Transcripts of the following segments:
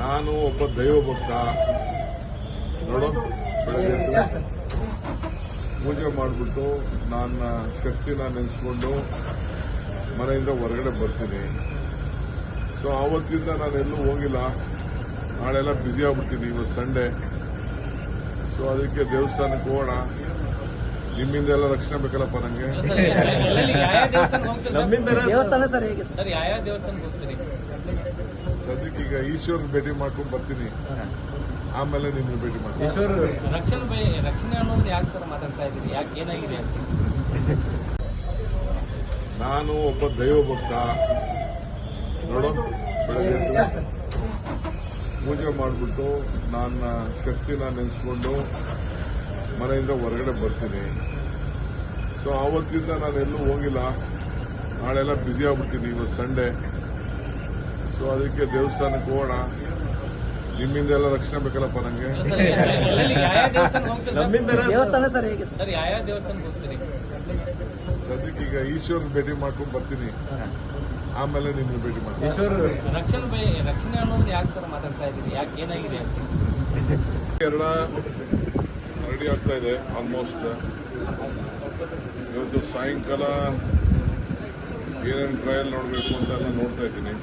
ನಾನು ಒಬ್ಬ ದೈವ ಭಕ್ತ ನೋಡ ಪೂಜೆ ಮಾಡಿಬಿಟ್ಟು ನನ್ನ ಶಕ್ತಿನ ನೆನೆಸ್ಕೊಂಡು ಮನೆಯಿಂದ ಹೊರಗಡೆ ಬರ್ತೀನಿ. ಸೊ ಆವತ್ತಿಂದ ನಾನು ಎಲ್ಲೂ ಹೋಗಿಲ್ಲ. ನಾಳೆಲ್ಲ ಬ್ಯುಸಿ ಆಗ್ಬಿಡ್ತೀನಿ ಇವತ್ತು ಸಂಡೇ ಸೊ ಅದಕ್ಕೆ ದೇವಸ್ಥಾನಕ್ಕೆ ಹೋಗೋಣ. ನಿಮ್ಮಿಂದ ಎಲ್ಲ ರಕ್ಷಣೆ ಬೇಕಲ್ಲಪ್ಪ ನನಗೆ ದೇವಸ್ಥಾನ ಸರ್ ಹೇಗೆ ಸರ್ ಯಾವ ದೇವಸ್ಥಾನಕ್ಕೆ ಹೋಗ್ತೀರಿ ಸದ್ಯಕ್ಕೆ ಈಗ ಈಶ್ವರ್ ಭೇಟಿ ಮಾಡ್ಕೊಂಡು ಬರ್ತೀನಿ. ಆಮೇಲೆ ನಿಮ್ಗೆ ಭೇಟಿ ಮಾಡ್ತೀನಿ. ರಕ್ಷಣೆ ರಕ್ಷಣೆ ಅನ್ನೋದು ಯಾಕೆ ಸರ್ ಮಾತಾಡ್ತಾ ಇದ್ದೀರಿ? ಯಾಕೆ ಏನಾಗಿದೆ ಅಂತ? ನಾನು ಒಬ್ಬ ದೈವ ಭಕ್ತ ನೋಡೋದು ಪೂಜೆ ಮಾಡಿಬಿಟ್ಟು ನನ್ನ ಶಕ್ತಿನ ನೆನೆಸ್ಕೊಂಡು ಮನೆಯಿಂದ ಹೊರಗಡೆ ಬರ್ತೀನಿ. ಸೊ ಆವತ್ತಿಂದ ನಾನು ಎಲ್ಲೂ ಹೋಗಿಲ್ಲ. ನಾಳೆಲ್ಲ ಬ್ಯುಸಿ ಆಗ್ಬಿಡ್ತೀನಿ ಇವತ್ತು ಸಂಡೇ ಸೊ ಅದಕ್ಕೆ ದೇವಸ್ಥಾನಕ್ಕೆ ಹೋಗೋಣ. ನಿಮ್ಮಿಂದ ಎಲ್ಲ ರಕ್ಷಣೆ ಬೇಕಲ್ಲಪ್ಪ ನನಗೆ ಸರ್ ಯಾವ ದೇವಸ್ಥಾನಕ್ಕೆ ಹೋಗ್ತೀರಿ ದೇವಸ್ಥಾನ ಸರ್ ಹೇಗೆ? ಸರ್ ಯಾವ ದೇವಸ್ಥಾನಕ್ಕೆ ಹೋಗ್ತೀರಿ? ಸದ್ಯಕ್ಕೆ ಈಗ ಈಶ್ವರ್ ಭೇಟಿ ಮಾಡ್ಕೊಂಡು ಬರ್ತೀನಿ. ಆಮೇಲೆ ನಿಮ್ಗೆ ಭೇಟಿ ಮಾಡ್ತೀನಿ. ರಕ್ಷಣೆ ರಕ್ಷಣೆ ಅನ್ನೋದು ಯಾಕೆ ಸರ್ ಮಾತಾಡ್ತಾ ಇದ್ದೀರಿ? ಯಾಕೆ ಏನಾಗಿದೆ ಅಂತ? ಎರಡ ರೆಡಿ ಆಗ್ತಾ ಇದೆ ಆಲ್ಮೋಸ್ಟ್ ಇವತ್ತು ಸಾಯಂಕಾಲ ಏನೇನು ಟ್ರಯಲ್ ನೋಡಬೇಕು ಅಂತ ಎಲ್ಲ ನೋಡ್ತಾ ಇದ್ದೀನಿ.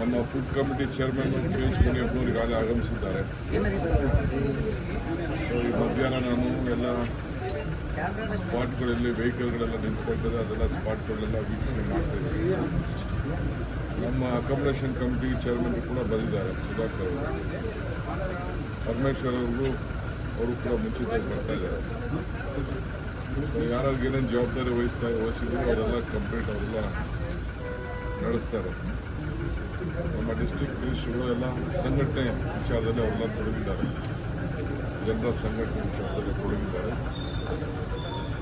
ನಮ್ಮ ಫುಡ್ ಕಮಿಟಿ ಚೇರ್ಮನ್ ಕೆ ಈಗಾಗಲೇ ಆಗಮಿಸಿದ್ದಾರೆ. ಸೊ ಈ ಮಧ್ಯಾಹ್ನ ನಾನು ಎಲ್ಲ ಸ್ಪಾಟ್ಗಳಲ್ಲಿ ವೆಹಿಕಲ್ಗಳೆಲ್ಲ ನಿಂತ್ಕೊಳ್ತದೆ ಅದೆಲ್ಲ ಸ್ಪಾಟ್ಗಳೆಲ್ಲ ವೀಕ್ಷಣೆ ಮಾಡ್ತಾ ಇದ್ದೀನಿ. ನಮ್ಮ ಅಕಾಮಡೇಷನ್ ಕಮಿಟಿ ಚೇರ್ಮನ್ ಕೂಡ ಬಂದಿದ್ದಾರೆ, ಸುಧಾಕರ್ ಅವರು. ಪರಮೇಶ್ವರ್ ಅವ್ರಿಗೂ, ಅವರು ಕೂಡ ಮುಂಚಿತವಾಗಿ ಬರ್ತಾ ಇದ್ದಾರೆ. ಏನೇನು ಜವಾಬ್ದಾರಿ ವಹಿಸ್ತಾ ವಹಿಸಿದ್ರು, ಅವರೆಲ್ಲ ಕಂಪ್ಲೀಟ್ ಅವರೆಲ್ಲ ನಡೆಸ್ತಾರೆ ನಮ್ಮ ಡಿಸ್ಟಿಕ್ ಮಿನಿಸ್ಟ್ರುಗಳು ಎಲ್ಲ ಸಂಘಟನೆ ವಿಚಾರದಲ್ಲಿ ಅವರೆಲ್ಲ ತೊಡಗಿದ್ದಾರೆ. ಜನರ ಸಂಘಟನೆ ವಿಚಾರದಲ್ಲಿ ತೊಡಗಿದ್ದಾರೆ.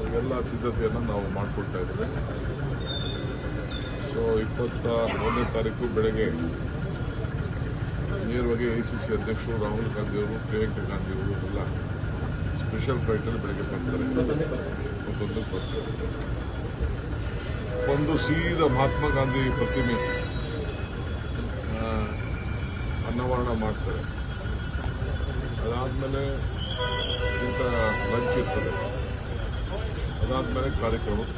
ಇವೆಲ್ಲ ಸಿದ್ಧತೆಯನ್ನು ನಾವು ಮಾಡಿಕೊಳ್ತಾ ಇದ್ದೇವೆ. ಸೊ ಇಪ್ಪತ್ತ ಒಂದನೇ ತಾರೀಕು ಬೆಳಗ್ಗೆ ನೇರವಾಗಿ ಎ ಸಿ ಸಿ ಅಧ್ಯಕ್ಷರು ರಾಹುಲ್ ಗಾಂಧಿಯವರು, ಪ್ರಿಯಾಂಕಾ ಗಾಂಧಿಯವರು ಎಲ್ಲ ಸ್ಪೆಷಲ್ ಫ್ಲೈಟಲ್ಲಿ ಬೆಳಗ್ಗೆ ಬರ್ತಾರೆ ಇಪ್ಪತ್ತೊಂದಕ್ಕೆ ಬರ್ತಾರೆ ಒಂದು ಸೀದಾ ಮಹಾತ್ಮ ಗಾಂಧಿ ಪ್ರತಿಮೆ ಅನಾವರಣ ಮಾಡ್ತಾರೆ. ಅದಾದಮೇಲೆ ಇಂಥ ಲಂಚ್ ಇರ್ತದೆ. ಅದಾದಮೇಲೆ ಕಾರ್ಯಕ್ರಮಕ್ಕೆ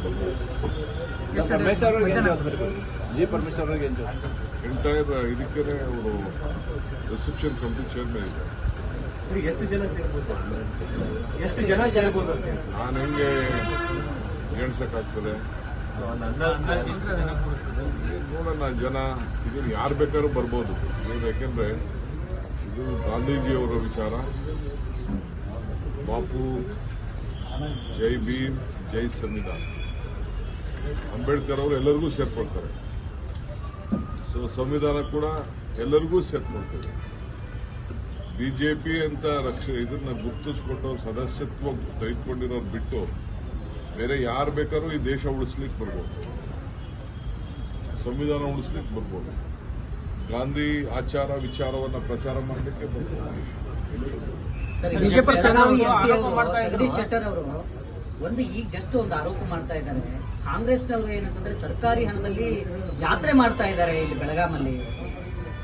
ಎಂಟೈರ್ ಇದಕ್ಕೆ ಅವರು ರಿಸೆಪ್ಷನ್ ಕಮಿಟಿ ಚೇರ್ಮನ್ ಇದ್ದಾರೆ. ಎಷ್ಟು ಜನ ಸೇರ್ಬೋದು? ಎಷ್ಟು ಜನ ಸೇರ್ಬೋದು ನಾನು ಹೆಂಗೆ ಎಣ್ಸಕ್ಕಾಗ್ತದೆ ನೋಡೋಣ ಜನ ಇದನ್ನು ಯಾರು ಬೇಕಾದ್ರೂ ಬರ್ಬೋದು ಇದು ಯಾಕೆಂದ್ರೆ ಇದು ಗಾಂಧೀಜಿಯವರ ವಿಚಾರ ಬಾಪು, ಜೈ ಭೀಮ್, ಜೈ ಸಂವಿಧಾನ ಅಂಬೇಡ್ಕರ್ ಅವರು ಎಲ್ಲರಿಗೂ ಸೇರ್ಕೊಳ್ತಾರೆ. ಸೊ ಸಂವಿಧಾನ ಕೂಡ ಎಲ್ಲರಿಗೂ ಸೇರ್ಕೊಳ್ತದೆ ಬಿಜೆಪಿ ಅಂತ ರಕ್ಷ ಇದನ್ನ ಗುರ್ತಿಸ್ಕೊಂಡು ಸದಸ್ಯತ್ವ ತೆಗೆದುಕೊಂಡಿರೋರು ಬಿಟ್ಟು ಬೇರೆ ಯಾರು ಬೇಕಾದ್ರೂ ಈ ದೇಶ ಉಳಿಸ್ಲಿಕ್ಕೆ ಬರ್ಬೋದು. ಸಂವಿಧಾನ ಉಳಿಸ್ಲಿಕ್ಕೆ ಬರ್ಬೋದು. ಗಾಂಧಿ ಆಚಾರ ವಿಚಾರವನ್ನ ಪ್ರಚಾರ ಮಾಡಲಿಕ್ಕೆ ಬರ್ಬೋದು. ಒಂದು ಈಗ ಜಸ್ಟ್ ಒಂದು ಆರೋಪ ಮಾಡ್ತಾ ಇದ್ದಾರೆ. ಕಾಂಗ್ರೆಸ್ನವರು ಏನಂತಂದ್ರೆ ಸರ್ಕಾರಿ ಹಣದಲ್ಲಿ ಜಾತ್ರೆ ಮಾಡ್ತಾ ಇದ್ದಾರೆ ಇಲ್ಲಿ ಬೆಳಗಾಮಲ್ಲಿ.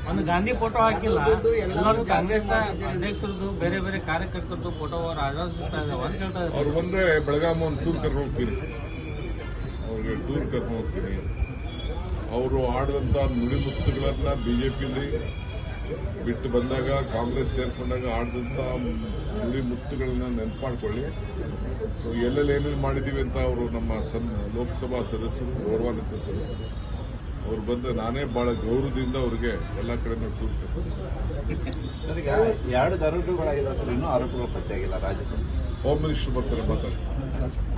ಒಂದು ಗಾಂಧಿ ಫೋಟೋ ಹಾಕಿಲ್ಲ. ಎಲ್ಲರೂ ಕಾಂಗ್ರೆಸ್. ಅಧ್ಯಕ್ಷರದ್ದು ಬೇರೆ ಬೇರೆ ಕಾರ್ಯಕರ್ತರದ್ದು ಫೋಟೋ ಆರಾಧಿಸ್ತಾ ಇದಾವೆ ಅಂತ ಹೇಳ್ತಾ ಇದ್ದಾರೆ ಅವ್ರು ಬಂದ್ರೆ ಬೆಳಗಾಂ ಒಂದು ಟೂರ್ ಕರ್ಕೊಂಡು ಹೋಗ್ತೀನಿ. ಅವ್ರಿಗೆ ಟೂರ್ ಕರ್ಕೊಂಡು ಹೋಗ್ತೀನಿ. ಅವರು ಆಡಿದಂತ ನುಡಿಮುತ್ತುಗಳನ್ನ ಬಿಜೆಪಿಲಿ ಬಿಟ್ಟು ಬಂದಾಗ ಕಾಂಗ್ರೆಸ್ ಸೇರ್ಕೊಂಡಾಗ ಆಡಿದಂತ ನುಡಿಮುತ್ತುಗಳನ್ನ ನೆನಪು ಮಾಡ್ಕೊಳ್ಳಿ ಸೊ ಎಲ್ಲೆಲ್ಲಿ ಏನೇನು ಮಾಡಿದೀವಿ ಅಂತ ಅವರು ನಮ್ಮ ಸನ್ ಲೋಕಸಭಾ ಸದಸ್ಯರು ಗೌರವಾನ್ವಿತ ಸದಸ್ಯರು. ಅವ್ರು ಬಂದ್ರೆ ನಾನೇ ಬಹಳ ಗೌರವದಿಂದ ಅವ್ರಿಗೆ ಎಲ್ಲ ಕಡೆ. ಸರ್ ಈಗ ಎರಡು ದರೋಡೆಗಳಾಗಿಲ್ಲ ಸರ್. ಇನ್ನೂ ಆರೋಪಗಳು ಪತ್ತೆಯಾಗಿಲ್ಲ ರಾಜ್ಯದಲ್ಲಿ. ಹೋಮ್ ಮಿನಿಸ್ಟರ್ ಬರ್ತಾರೆ ಮಾತಾಡ್ತಾರೆ